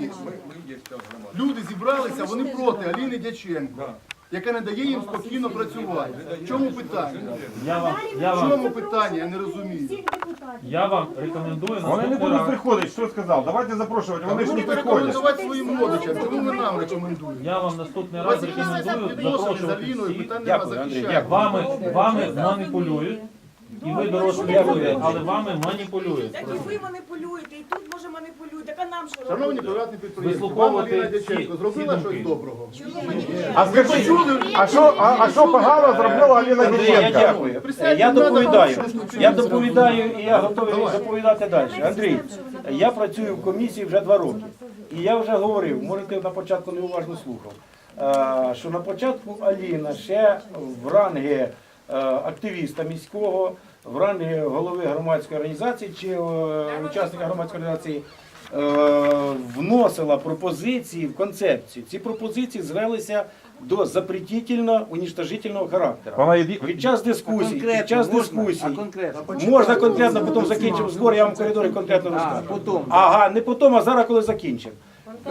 розумієш? Люди зібралися, вони проти Аліни Дяченко, яка не дає їм спокійно працювати. В чому питання? Я вам, я В вам, чому питання? Я не розумію. я вам рекомендую Вони не наступний будуть раз. приходити, що сказав? Давайте запрошувати, вони ж не приходять. рекомендувати своїм родичам, чому ви нам рекомендуєте? Я вам наступний раз вас рекомендую відносини з запрошувати Аліною, всіх. нема Дякую, Вами, вами маніпулюють, і ви дорослі люди, але вами маніпулюють. Так і ви маніпулюєте, і тут може маніпулюєте, так а нам що Шановні приватні підприємці, Вислуховувати Аліна всі- Дяченко зробила всі щось думки. доброго? А скажіть, а що, а, а що погано зробила Аліна Андрій, я Дяченко? дякую. Присядьте, Я надо доповідаю. Я доповідаю і я готовий доповідати далі. Андрій, я працюю в комісії вже два роки. І я вже говорив, може ти на початку неуважно слухав, е, що на початку Аліна ще в рангі е, активіста міського, в рангі голови громадської організації чи е, учасника громадської організації е, вносила пропозиції в концепцію. Ці пропозиції звелися до запретительно уничтожительного характеру. Вона єді... Під час дискусій, під час дискусій, можна конкретно, потім закінчимо збор, я вам в коридорі конкретно розкажу. потім. Ага, не потім, а зараз, коли закінчимо.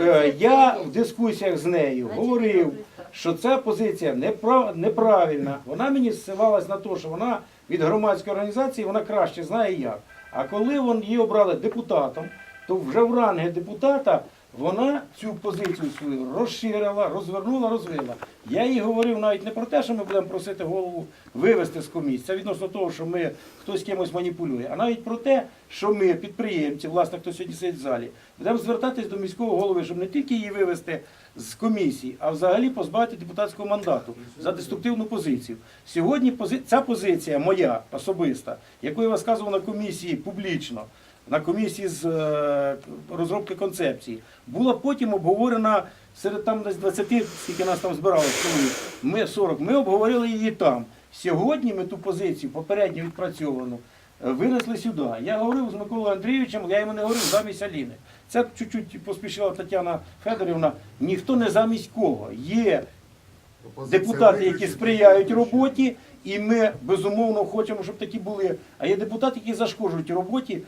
Е, Я в дискусіях з нею говорив, що ця позиція непра- неправильна. Вона мені зсилалась на те, що вона від громадської організації вона краще знає як. А коли вон її обрали депутатом, то вже в рангі депутата вона цю позицію свою розширила, розвернула, розвила. Я їй говорив навіть не про те, що ми будемо просити голову вивести з комісії, це відносно того, що ми хтось кимось маніпулює, а навіть про те, що ми, підприємці, власне, хто сьогодні сидить в залі, будемо звертатись до міського голови, щоб не тільки її вивести з комісії, а взагалі позбавити депутатського мандату за деструктивну позицію. Сьогодні пози- ця позиція моя особиста, яку я висказував на комісії публічно, на комісії з е, розробки концепції, була потім обговорена серед там десь 20, скільки нас там збиралось чоловік, ми 40, ми обговорили її там. Сьогодні ми ту позицію попередньо відпрацьовану винесли сюди. Я говорив з Миколою Андрійовичем, я йому не говорив замість Аліни. Це чуть-чуть поспішила Тетяна Федорівна. Ніхто не замість кого. Є депутати, які сприяють роботі, і ми безумовно хочемо, щоб такі були. А є депутати, які зашкоджують роботі.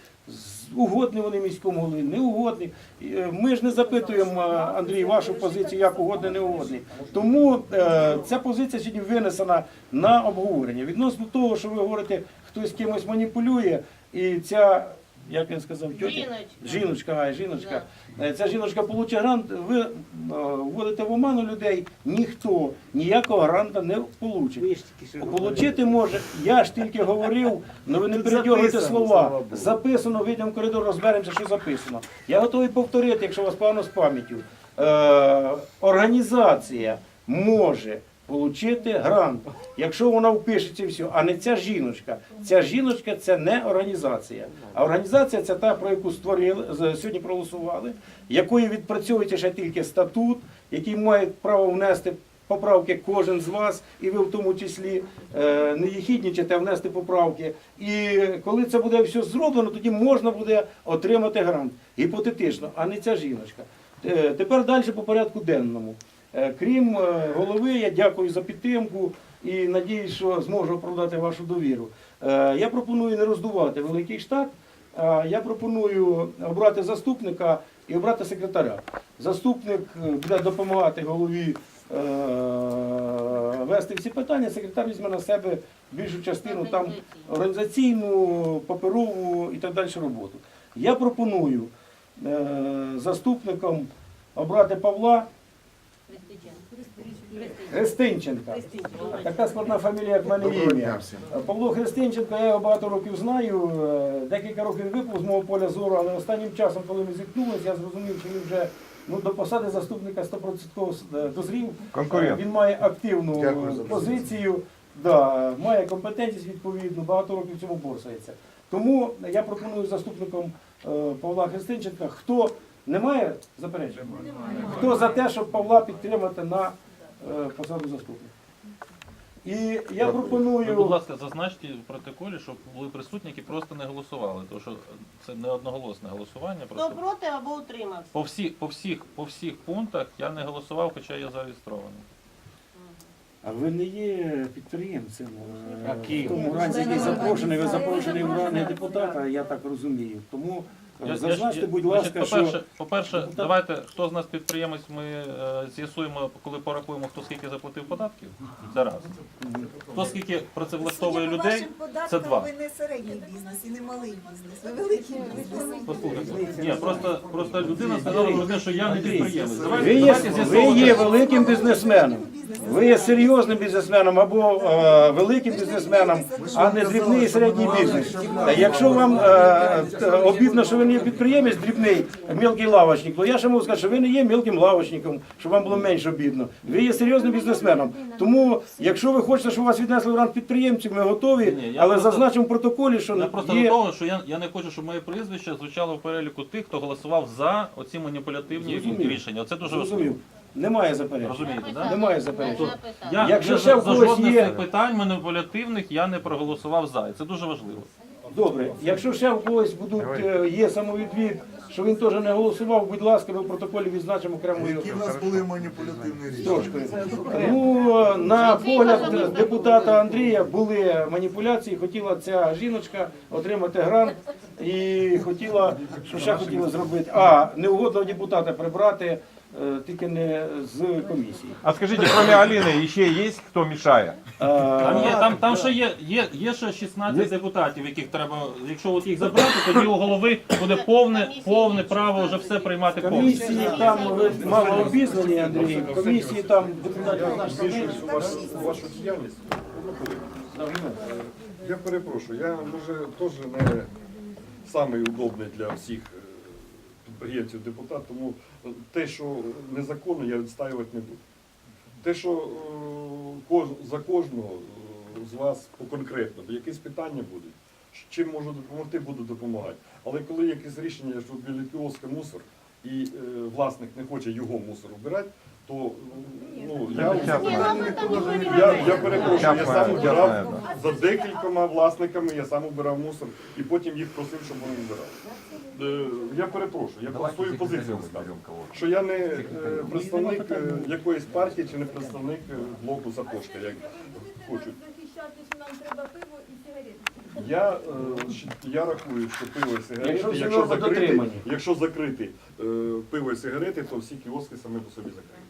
Угодні вони міському голові, не угодні. Е, Ми ж не запитуємо, е, Андрій, вашу позицію, як угодні, не угодні. Тому е, ця позиція сьогодні винесена на обговорення. Відносно того, що ви говорите, хтось кимось маніпулює, і ця, як він сказав, тьотя? Жіночка. Жіночка, жіночка. Е, Ця жіночка получить грант, ви е, вводите в оману людей, ніхто ніякого гранта не получить. Получити може, я ж тільки говорив, але ви не передьоргуйте слова. Записано, вийдемо в коридор, розберемося, що записано. Я готовий повторити, якщо у вас погано з пам'яттю. Е, організація може отримати грант, якщо вона впишеться все, а не ця жіночка. Ця жіночка це не організація. А організація це та, про яку створили, сьогодні проголосували, якої відпрацьовується ще тільки статут, який має право внести поправки кожен з вас, і ви в тому числі е, не їхіднічите, а внести поправки. І коли це буде все зроблено, тоді можна буде отримати грант. Гіпотетично, а не ця жіночка. Е, Тепер далі по порядку денному. Е, Крім е, голови, я дякую за підтримку і надіюсь, що зможу оправдати вашу довіру. Е, Я пропоную не роздувати великий штат. Я пропоную обрати заступника і обрати секретаря. Заступник буде допомагати голові вести всі питання. Секретар візьме на себе більшу частину там організаційну, паперову і так далі роботу. Я пропоную заступником обрати Павла Христинченка. Така складна фамілія, як в мене ім'я. Павло Христинченко, я його багато років знаю. Е, Декілька років він випав з мого поля зору, але останнім часом, коли ми зіткнулися, я зрозумів, що він вже ну, до посади заступника 100% е, дозрів. Конкурент. Е, Він має активну позицію, да, має компетентність відповідну, багато років цьому борсається. Тому я пропоную заступником Павла Христинченка. Хто не має заперечень? Хто за те, щоб Павла підтримати на е, посаду заступника? І я пропоную... Ви, будь ласка, зазначте в протоколі, щоб були присутні, які просто не голосували, тому що це не одноголосне голосування. Хто проти або утримався? по всіх, по всіх, по всіх пунктах я не голосував, хоча я зареєстрований. А ви не є підприємцем. е, А? В тому разі, який запрошений, ви запрошений в ранг депутата, я так розумію. Тому Я- я- Зазначте, я- будь значить, ласка, по-перше, що по-перше, давайте, хто з нас підприємець, ми е, з'ясуємо, коли порахуємо, хто скільки заплатив податків. Це раз. Хто скільки працевлаштовує Судя по людей, вашим податкам, це два. Ви не середній бізнес і не малий бізнес, ви великий бізнес. Послухайте. Ні, просто, просто людина сказала про те, що я не підприємець. Давайте, ви є, давайте ви з'ясовувати. є великим бізнесменом. Ви є серйозним бізнесменом або е, великим бізнесменом, а не дрібний і середній бізнес. Е, Якщо вам е, т- обідно, що ви не є підприємець, дрібний, мілкий лавочник, то я ще можу сказати, що ви не є мілким лавочником, щоб вам було менш обідно. Ви є серйозним бізнесменом. Тому, якщо ви хочете, щоб вас віднесли в ранг підприємців, ми готові, Ні, я але просто- зазначимо в протоколі, що Я просто є... до того, що я, я не хочу, щоб моє прізвище звучало в переліку тих, хто голосував за оці маніпулятивні Зрозумів. рішення. Це дуже важливо. Зрозумів. Немає заперечень. Розумієте, так? Немає заперечень. Я Якщо я ще в за когось жодних є- цих питань маніпулятивних я не проголосував за. І це дуже важливо. Добре, якщо ще в когось будуть, е, є самовідвід, що він теж не голосував, будь ласка, ми в протоколі відзначимо окремою Які в нас були маніпулятивні рішення? Ну, на погляд депутата Андрія були маніпуляції, хотіла ця жіночка отримати грант і хотіла, що ще хотіла зробити, а неугодного депутата прибрати, тільки не з комісії. А скажите, кроме Алины, еще есть кто мешает? Там є, там, там ще є, є, є ще 16 депутатів, яких треба, якщо от їх забрати, тоді у голови буде повне, повне право вже все приймати повністю. Комісії там ви мало обізнані, Андрій, комісії там депутатів наших менше. Вашу діяльність. Я перепрошую, я може теж не самий удобний для всіх е, підприємців депутат, тому те, що незаконно, я відстаювати не буду. Те, що е, за кожного е, з вас по конкретно, якісь питання будуть, чим можу допомогти, буду допомагати. Але коли якесь рішення, що біля кіоска мусор, і е, власник не хоче його мусор убирати, то ну, я, я, я перепрошую, я сам убирав за декількома власниками, я сам убирав мусор і потім їх просив, щоб вони убирали. Е, Я перепрошую, я про свою позицію скажу, що я не е, представник е, якоїсь партії чи не представник е, блоку Сапожка, як хочуть. Я, е, щ- я рахую, що пиво і сигарети, Якщо всі якщо, норми закрити, дотримані. якщо закрити е, пиво і сигарети, то всі кіоски самі по собі закриються.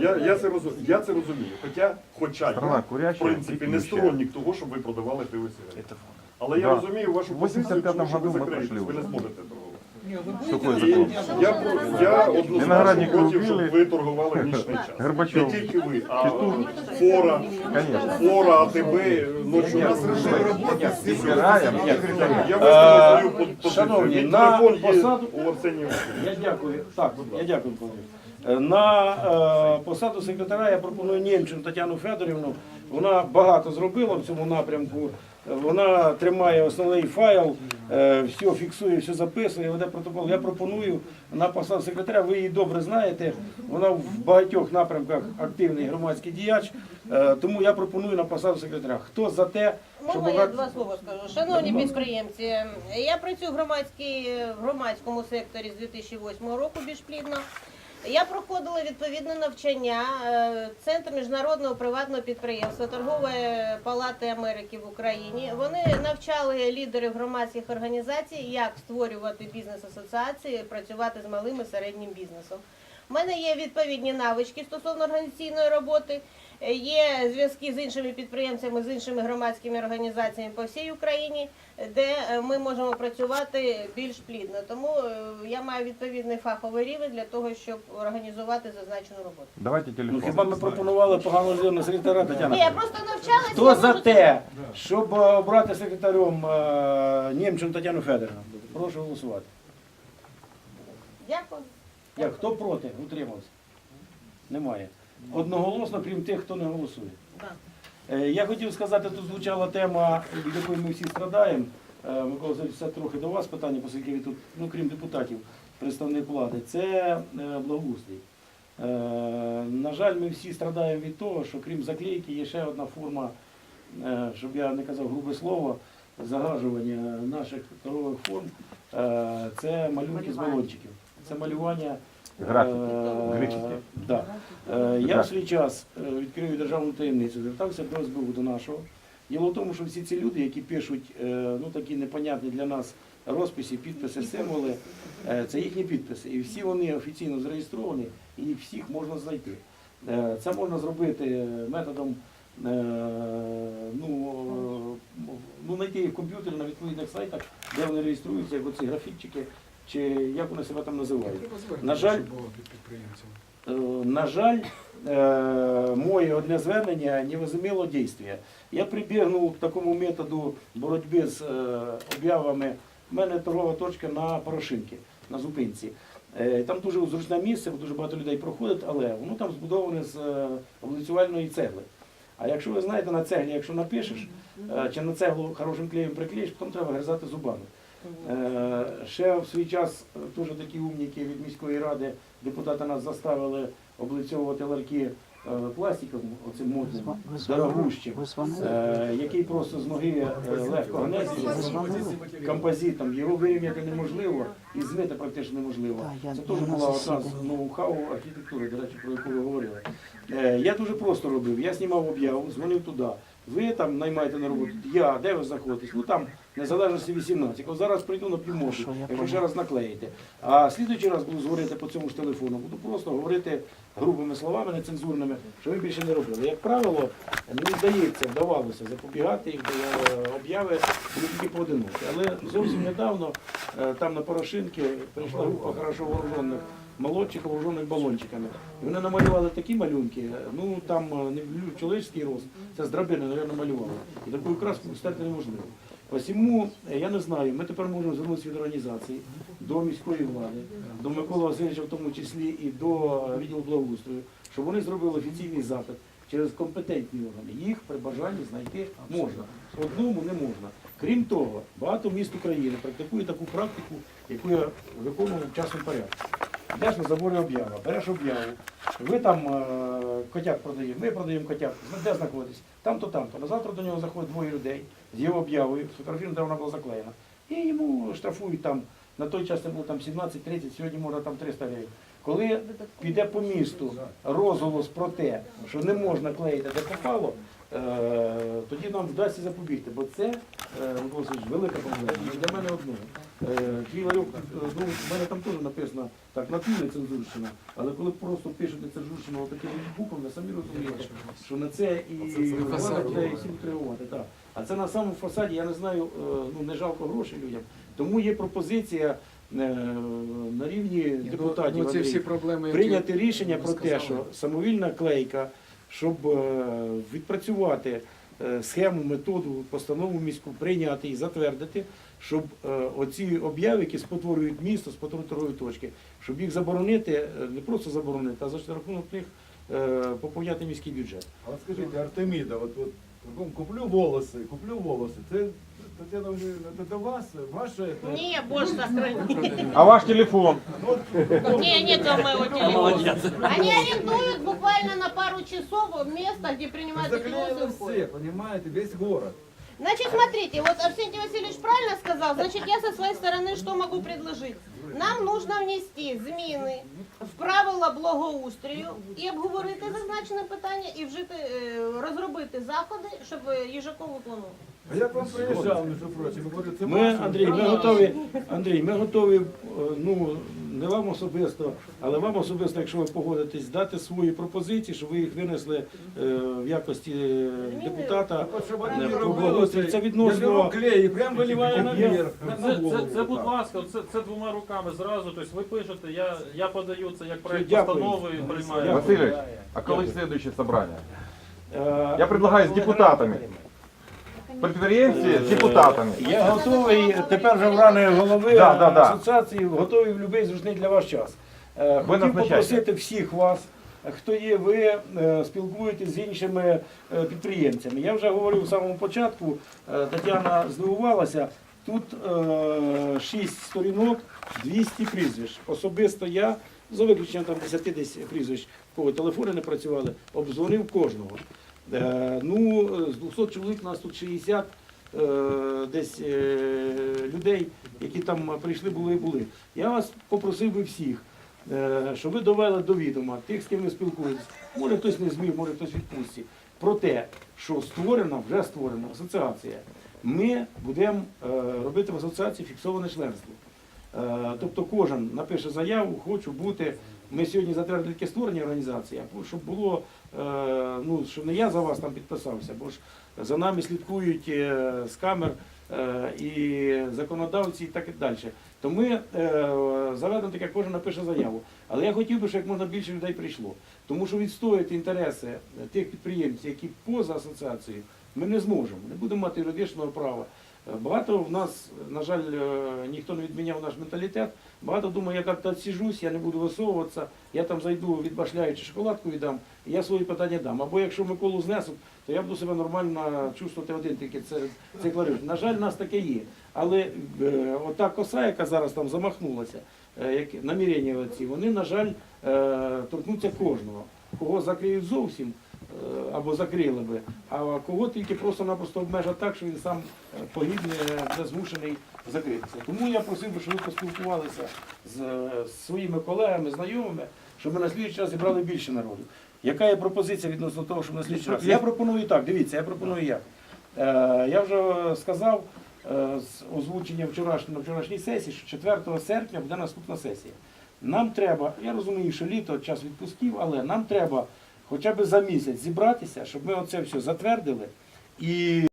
Я, я, це розумію, я це розумію. Хоча, хоча я, в принципі, не сторонник того, щоб ви продавали пиво сигарети. Але я Да. розумію вашу В позицію, 85-му тому що ви году ми закриєтесь, пройшли ви не зможете торгувати. Какой І закон? я, про- я однозначно Виноградника проти, щоб ви торгували в нічний час. Горбачов. Не тільки ви, а фора, Конечно. фора, АТБ, ночі. У нас режим роботи. Избираем секретаря. Я висловлю свою по- позицію. шановні, Мій на телефон є посаду- у Арсенія. Я дякую. Так, я дякую, пане. Е, На е, посаду секретаря я пропоную Нємчину Тетяну Федорівну. Вона багато зробила в цьому напрямку. Е, Вона тримає основний файл, е, все фіксує, все записує, веде протокол. Я пропоную на посаду секретаря. Ви її добре знаєте. Вона в багатьох напрямках активний громадський діяч. Е, Тому я пропоную на посаду секретаря. Хто за те, Можна я два слова скажу? Шановні підприємці, я працюю в, громадській, в громадському секторі з 2008 року більш плідно. Я проходила відповідне навчання е, Центр міжнародного приватного підприємства Торгової палати Америки в Україні. Вони навчали лідерів громадських організацій, як створювати бізнес-асоціації, працювати з малим і середнім бізнесом. У мене є відповідні навички стосовно організаційної роботи. Є зв'язки з іншими підприємцями, з іншими громадськими організаціями по всій Україні, де е, ми можемо працювати більш плідно. Тому е, я маю відповідний фаховий рівень для того, щоб організувати зазначену роботу. Давайте Ну, хіба ми пропонували погану людину на секретаря Тетяна? Ні, я просто навчалася. Хто за можу те, щоб е, обрати секретарем Німчину Тетяну Федоровну? Прошу голосувати. Дякую. Як, хто проти? Утримався? Немає. Одноголосно, крім тих, хто не голосує. Е, Я хотів сказати, тут звучала тема, від якої ми всі страдаємо. Е, Микола Васильович, це трохи до вас питання, оскільки ви тут, ну крім депутатів, представник влади. Це е, благоустрій. На жаль, ми всі страдаємо від того, що крім заклейки є ще одна форма, щоб я не казав грубе слово, загажування наших торгових форм. Це малюнки з балончиків. Це малювання Графіки. Е, Графіки. да. Е, Я в свій час е, відкрию державну таємницю, звертався до СБУ до нашого. Діло в тому, що всі ці люди, які пишуть е, ну, такі непонятні для нас розписи, підписи, символи. Е, Це їхні підписи. І всі вони офіційно зареєстровані, і всіх можна знайти. Е, Це можна зробити методом е, ну, е, ну, знайти їх в комп'ютері на відповідних сайтах, де вони реєструються, як оці графітчики, чи як вони себе там називають. На жаль, Е, На жаль, е, моє одне звернення не возымело дійства. Я прибігнув к такому методу боротьби з е, об'явами. У мене торгова точка на Порошинки, на зупинці. Там дуже зручне місце, бо дуже багато людей проходить, але воно там збудоване з облицювальної цегли. А якщо ви знаєте на цеглі, якщо напишеш, чи на цеглу хорошим клеєм приклеїш, потім треба гризати зубами. Е, Ще в свій час е, дуже такі умніки від міської ради депутати нас заставили облицьовувати ларки е, пластиком, оцим модним, дорогущим, який просто з ноги легко гнеться, композитом. Його вирівняти неможливо і змити практично неможливо. Це теж була одна з ноу-хау архітектури, до речі, про яку ви говорили. Я дуже просто робив. Я знімав об'яву, дзвонив туди. Ви там наймаєте на роботу, я, де ви знаходитесь? Ну там незалежності 18. От зараз прийду на півможу, якщо ще раз наклеїте. А слідуючий раз буду говорити по цьому ж телефону, буду просто говорити грубими словами, нецензурними, що ви більше не робили. Як правило, мені здається, вдавалося запобігати їх до е, обяви тільки поодинокі. Але зовсім недавно е, там на Порошинки прийшла група хорошо вооружених молодчиків вооружених балончиками. І вони намалювали такі малюнки, е, ну там е, не лю- рост, це з драбини, мабуть, малювали. І таку краску стерти неможливо. Посіму, е, я не знаю, ми тепер можемо звернутися від організації до міської влади, до Миколи Васильовича в тому числі і до відділу благоустрою, щоб вони зробили офіційний запит через компетентні органи. Їх при бажанні знайти можна. Одному не можна. Крім того, багато міст України практикує таку практику, яку я виконував в часному порядку. Йдеш на заборі об'ява, береш об'яву, ви там е, котят продаєте, ми продаємо котят, де знаходитесь? Там-то, там-то. На завтра до нього заходить двоє людей з його об'явою, сфотографіруємо, де вона була заклеєна. І йому штрафують там, на той час це було там 17-30, сьогодні може там 300 гривень. Коли піде по місту розголос про те, що не можна клеїти, де попало, е, тоді нам вдасться запобігти, бо це е, велика проблема. І для мене одного. Е, Твій ларьок, е, ну, в мене там теж написано так, нативна цензурщина, але коли просто пишете цензурщину отакими буквами, самі розумієте, що на це і влада і всім реагувати. Так. А це на самому фасаді, я не знаю, е, ну не жалко грошей людям. Тому є пропозиція е, на рівні депутатів. Ну, ці Андрій, всі проблеми, прийняти рішення ви про те, що самовільна клейка, щоб е, відпрацювати е, схему, методу, постанову міську, прийняти і затвердити, щоб е, оці об'яви, які спотворюють місто, спотворюють торгові точки, щоб їх заборонити, е, не просто заборонити, а за рахунок них е, поповняти міський бюджет. А от скажіть, Артеміда, от, от ну, куплю волоси, куплю волоси. Це Тетяна Володимирівна, це до вас, ваше. Ні, Боже сохрани. А ваш телефон? Не, нет там моего телефона. Они арендуют буквально на пару часов место, где принимают перевозы и уходят. понимаете, весь город. Значит, смотрите, вот Арсений Васильевич правильно сказал, значит, я со своей стороны что могу предложить? Нам нужно внести зміни в правила благоустрою і обговорити зазначене питання, і вжити, е, розробити заходи, щоб їжакову виконував. А я к вам приїжджав, між прочим, говорю, це Ми. Андрій, ми готові, Андрій, ми готові, е, ну не вам особисто, але вам особисто, якщо ви погодитесь, дати свої пропозиції, щоб ви їх винесли е, в якості е, депутата. От щоб Е, вони про робили це, Це я беру відносно клей і прям виливаю наверх. на- Це, це, голову. це, будь ласка, це, це двома руками зразу. Тобто ви пишете, я, я подаю це як проект Дякую. постанови і приймаю. Дякую. А коли следующее собрание? е, Я предлагаю з депутатами. Предприємці з депутатами. Я готовий тепер вже в рани голови Да, да, да. асоціації, готовий в будь-який зручний для вас час. Е, Ви Хотів назначайте. попросити всіх вас, хто є, ви е, спілкуєтесь з іншими е, підприємцями. Я вже говорив в самому початку, е, Тетяна здивувалася. Тут е, 6 сторінок, 200 прізвищ. Особисто я, за виключенням там 10 десь прізвищ, в кого телефони не працювали, обдзвонив кожного. Е, ну, з 200 чоловік у нас тут 60 е, десь е, людей, які там прийшли, були і були. Я вас попросив би всіх, щоб ви довели до відома тих, з ким ви спілкуєтесь. Може хтось не зміг, може хтось відпустці. Про те, що створена, вже створена асоціація ми будемо робити в асоціації фіксоване членство. Тобто кожен напише заяву, хочу бути. Ми сьогодні затвердили таке створення організації, щоб було, ну, що не я за вас там підписався, бо ж за нами слідкують е, з камер е, і законодавці і так і далі. То ми е, заведемо таке, кожен напише заяву. Але я хотів би, щоб як можна більше людей прийшло. Тому що відстояти інтереси тих підприємців, які поза асоціацією, ми не зможемо, не будемо мати юридичного права. Е, Багато в нас, на жаль, е, ніхто не відміняв наш менталітет. Багато думає, я як-то відсіжусь, я не буду висовуватися, я там зайду, відбашляю чи шоколадку віддам, і я свої питання дам. Або якщо Миколу знесуть, то я буду себе нормально чувствувати один, тільки це, це клариш. На жаль, в нас таке є. Але е, ота коса, яка зараз там замахнулася, е, як намірення оці, вони, на жаль, е, торкнуться кожного. Кого закриють зовсім, або закрили би, а кого тільки просто-напросто обмежать так, що він сам е, погибне, буде змушений закритися. Тому я просив би, щоб ви поспілкувалися з е, своїми колегами, знайомими, щоб ми на слідчий час зібрали більше народу. Яка є пропозиція відносно того, щоб на слідчий раз? Я пропоную так, дивіться, я пропоную як. Е, я вже сказав е, з озвучення вчорашньої на вчорашній сесії, що 4 серпня буде наступна сесія. Нам треба, я розумію, що літо час відпусків, але нам треба хоча б за місяць зібратися, щоб ми оце все затвердили і